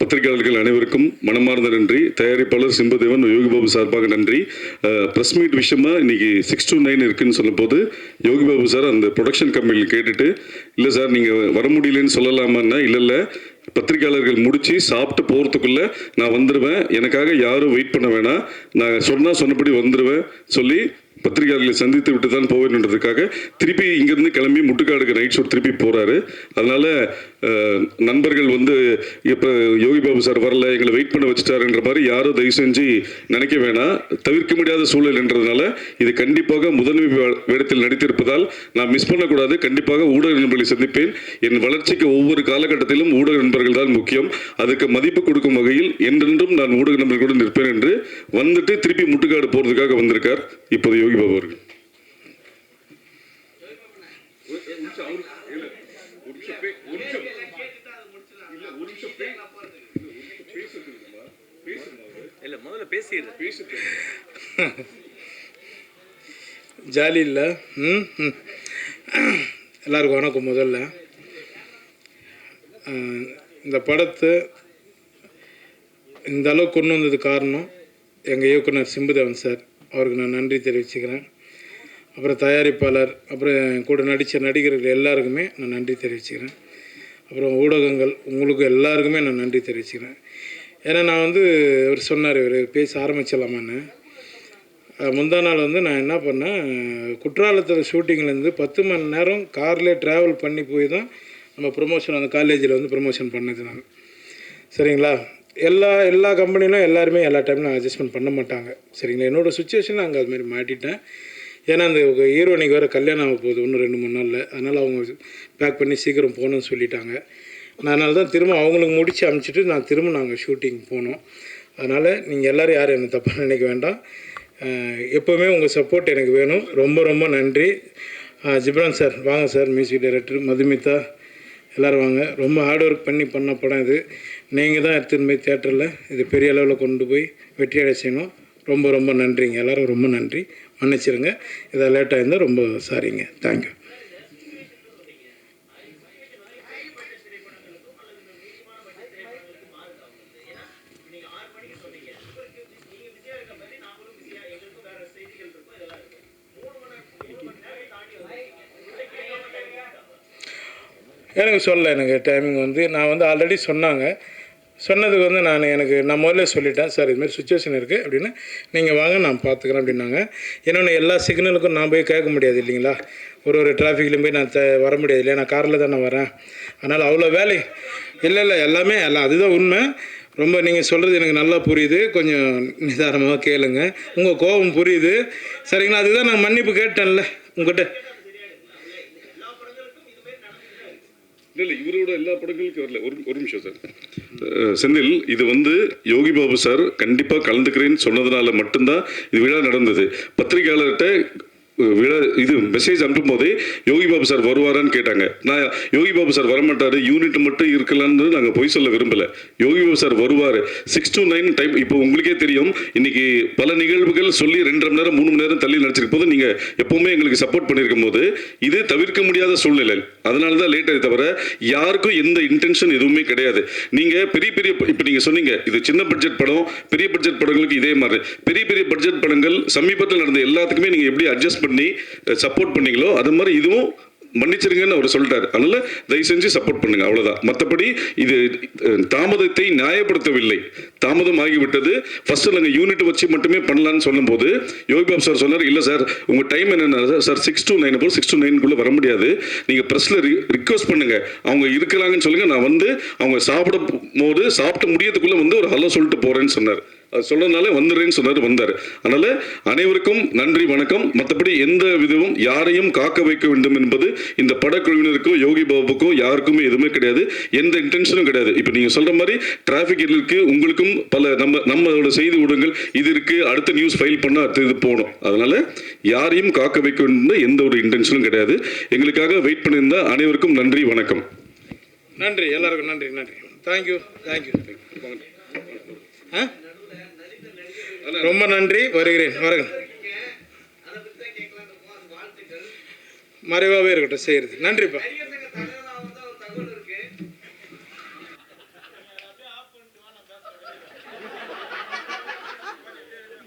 பத்திரிகையாளர்கள் அனைவருக்கும் மனமார்ந்த நன்றி தயாரிப்பாளர் சிம்பதேவன் யோகிபாபு சார்பாக நன்றி. ப்ரெஸ் மீட் விஷயமா இன்னைக்கு சிக்ஸ் டூ நைன் இருக்குன்னு சொல்லும்போது யோகிபாபு சார் அந்த ப்ரொடக்ஷன் கம்பெனியில் கேட்டுட்டு இல்லை சார் நீங்கள் வர முடியலன்னு சொல்லலாமான்னா இல்லை இல்லை. பத்திரிகையாளர்கள் முடிச்சு சாப்பிட்டு போகிறதுக்குள்ள நான் வந்துடுவேன் எனக்காக யாரும் வெயிட் பண்ண வேணாம். நான் சொன்னால் சொன்னபடி வந்துடுவேன் சொல்லி பத்திரிகையாளர்களை சந்தித்து விட்டு தான் போவேன்ன்றதுக்காக திருப்பி இங்கேருந்து கிளம்பி முட்டுக்காடுக்கு நைட் ஷோ திருப்பி போகிறாரு அதனால் நண்பர்கள் வந்து இப்போ யோகி பாபு சார் வரல எங்களை வெயிட் பண்ண வச்சுட்டாருன்ற மாதிரி யாரும் தயவு செஞ்சு நினைக்க வேணாம். தவிர்க்க முடியாத சூழல் என்றதுனால இது கண்டிப்பாக முதன்மை வேடத்தில் நடித்திருப்பதால் நான் மிஸ் பண்ணக்கூடாது. கண்டிப்பாக ஊடக நண்பர்களை சந்திப்பேன். என் வளர்ச்சிக்கு ஒவ்வொரு காலகட்டத்திலும் ஊடக நண்பர்கள் தான் முக்கியம். அதுக்கு மதிப்பு கொடுக்கும் வகையில் என்றென்றும் நான் ஊடக நண்பர்களுடன் நிற்பேன் என்று வந்துட்டு திருப்பி முட்டுக்காடு போகிறதுக்காக வந்திருக்கார். இப்போது யோகி பாபு அவர்கள் ஜாலி இல்லை ம் ம். எல்லாருக்கும் வணக்கம் முதல்ல. இந்த படத்தை இந்த அளவுக்கு கொண்டு வந்தது காரணம் எங்கள் இயக்குனர் சிம்புதேவன் சார். அவருக்கு நான் நன்றி தெரிவிச்சுக்கிறேன். அப்புறம் தயாரிப்பாளர் அப்புறம் என் கூட நடித்த நடிகர்கள் எல்லாருக்குமே நான் நன்றி தெரிவிச்சுக்கிறேன். அப்புறம் ஊடகங்கள் உங்களுக்கு எல்லாருக்குமே நான் நன்றி தெரிவிச்சுக்கிறேன். ஏன்னா நான் வந்து இவர் சொன்னார் இவர் பேச ஆரம்பிச்சிடலாமான்னு. முந்தா நாள் வந்து நான் என்ன பண்ணேன் குற்றாலத்தில் ஷூட்டிங்லேருந்து பத்து மணி நேரம் கார்லேயே ட்ராவல் பண்ணி போய் தான் நம்ம ப்ரொமோஷன் அந்த காலேஜில் வந்து ப்ரொமோஷன் பண்ணது நான். சரிங்களா? எல்லா எல்லா கம்பெனிலும் எல்லாருமே எல்லா டைம்லையும் அட்ஜஸ்ட்மெண்ட் பண்ண மாட்டாங்க. சரிங்களா? என்னோடய சுச்சுவேஷன் அங்கே அதுமாரி மாட்டிட்டேன். ஏன்னா அந்த ஹீரோனிக்கு வேறு கல்யாணம் ஆக போகுது இன்னும் ரெண்டு மூணு நாளில். அதனால் அவங்க பேக் பண்ணி சீக்கிரம் போகணும்னு சொல்லிட்டாங்க. நான் அதனால தான் திரும்ப அவங்களுக்கு முடித்து அனுப்பிச்சிட்டு நான் திரும்ப நாங்கள் ஷூட்டிங் போனோம். அதனால் நீங்கள் எல்லோரும் யாரும் எனக்கு தப்பாக நினைக்க வேண்டாம். எப்போவுமே உங்கள் சப்போர்ட் எனக்கு வேணும். ரொம்ப ரொம்ப நன்றி. ஜிப்ரான் சார் வாங்க சார் மியூசிக் டைரக்டர் மதுமிதா. எல்லோரும் வாங்க. ரொம்ப ஹார்ட் ஒர்க் பண்ணி பண்ண படம் இது. நீங்கள் தான் எடுத்துன்னு போய் தேட்டரில் இது பெரிய அளவில் கொண்டு போய் வெற்றி அடை செய்யணும். ரொம்ப ரொம்ப நன்றிங்க. எல்லோரும் ரொம்ப நன்றி. மன்னிச்சிருங்க. இதை லேட்டாக இருந்தால் ரொம்ப சாரிங்க தேங்க்யூ எனக்கு சொல்ல எனக்கு டைமிங் வந்து நான் வந்து ஆல்ரெடி சொன்னாங்க. சொன்னதுக்கு வந்து நான் எனக்கு நான் முதல்ல சொல்லிட்டேன் சார் இதுமாதிரி சுச்சுவேஷன் இருக்குது அப்படின்னு நீங்கள் வாங்க நான் பார்த்துக்கிறேன் அப்படின்னாங்க. இன்னொன்று எல்லா சிக்னலுக்கும் நான் போய் கேட்க முடியாது இல்லைங்களா? ஒரு ஒரு டிராஃபிக்லையும் போய் நான் த வர முடியாது இல்லையா? நான் காரில் தானே வரேன். அதனால் அவ்வளோ வேலை இல்லை இல்லை எல்லாமே எல்லாம் அதுதான் உண்மை. ரொம்ப நீங்கள் சொல்கிறது எனக்கு நல்லா புரியுது. கொஞ்சம் நிதானமாக கேளுங்க. உங்கள் கோபம் புரியுது. சரிங்களா? அதுதான் நான் மன்னிப்பு கேட்டேன்ல உங்கள்கிட்ட இல்லை இல்லை இவரோட எல்லா படங்களுக்கும் வரல. ஒரு ஒரு நிமிஷம் சார். செந்தில் இது வந்து யோகி பாபு சார் கண்டிப்பா கலந்துக்கிறேன்னு சொன்னதுனால மட்டும்தான் இது விழா நடந்தது. பத்திரிகையாளர்கிட்ட இது மெசேஜ் அனுப்பும் போதே யோகி பாபு சார் வருவாரான்னு கேட்டாங்க. நான் யோகி பாபு சார் வரமாட்டாரு யூனிட் மட்டும் இருக்கலாம்னு நாங்கள் பொய் சொல்ல விரும்பல. யோகி பாபு சார் வருவார். சிக்ஸ் டு நைன் டைம் இப்போ உங்களுக்கே தெரியும் இன்னைக்கு பல நிகழ்வுகள் சொல்லி ரெண்டரை மணி நேரம் மூணு மணி நேரம் தள்ளி நடிச்சிருக்கும் போது நீங்கள் எப்பவுமே எங்களுக்கு சப்போர்ட் பண்ணியிருக்கும் போது இது தவிர்க்க முடியாத சூழ்நிலை. அதனால தான் லேட் ஆகி தவிர யாருக்கும் எந்த இன்டென்ஷன் எதுவுமே கிடையாது. நீங்க பெரிய பெரிய இப்போ நீங்க சொன்னீங்க இது சின்ன பட்ஜெட் படம் பெரிய பட்ஜெட் படங்களுக்கு இதே மாதிரி. பெரிய பெரிய பட்ஜெட் படங்கள் சமீபத்தில் நடந்த எல்லாத்துக்குமே நீங்கள் எப்படி அட்ஜஸ்ட் பண்ணி சப்போர்ட் பண்ணீங்களோ அது மாதிரி இதுவும் மன்னிச்சிருங்கன்னு அவர் சொல்லிட்டார். அதனால தயவு செஞ்சு சப்போர்ட் பண்ணுங்க அவ்வளவுதான். மற்றபடி இது தாமதத்தை நியாயப்படுத்தவில்லை. தாமதம் ஆகிவிட்டது. ஃபர்ஸ்ட் நாங்கள் யூனிட் வச்சு மட்டுமே பண்ணலாம்னு சொல்லும்போது யோகி பாபு சார் சொன்னார் இல்லை சார் உங்க டைம் என்னென்ன சார் சிக்ஸ் டூ நைன் போல் சிக்ஸ் டூ நைனுக்குள்ள வர முடியாது. நீங்க பிரஸ்ல ரிக்வஸ்ட் பண்ணுங்க. அவங்க இருக்கிறாங்கன்னு சொல்லுங்க. நான் வந்து அவங்க சாப்பிட போது சாப்பிட்டு முடியறதுக்குள்ள வந்து ஒரு ஹலோ சொல்லிட்டு போறேன்னு சொன்னார். அது சொன்னதுனால வந்துடுறேன்னு சொன்னார் வந்தார். அதனால் அனைவருக்கும் நன்றி வணக்கம். மற்றபடி எந்த விதமும் யாரையும் காக்க வைக்க வேண்டும் என்பது இந்த படக்குழுவினருக்கோ யோகி பாபுக்கோ யாருக்குமே எதுவுமே கிடையாது. எந்த இன்டென்ஷனும் கிடையாது. இப்போ நீங்கள் சொல்கிற மாதிரி டிராஃபிக் இருக்கு உங்களுக்கும் பல நம்ம நம்மளோட செய்தி ஊடகங்கள் இது இருக்குது அடுத்த நியூஸ் ஃபைல் பண்ண அடுத்த இது போகணும். அதனால் யாரையும் காக்க வைக்க வேண்டும் எந்த ஒரு இன்டென்ஷனும் கிடையாது. எங்களுக்காக வெயிட் பண்ணியிருந்த அனைவருக்கும் நன்றி வணக்கம். நன்றி. எல்லாருக்கும் நன்றி நன்றி. தேங்க்யூ தேங்க்யூ ஆ ரொம்ப நன்றி. வருகிறேன். வருகிறேன் மறைவாகவே இருக்கட்டும். செய்கிறது நன்றிப்பா.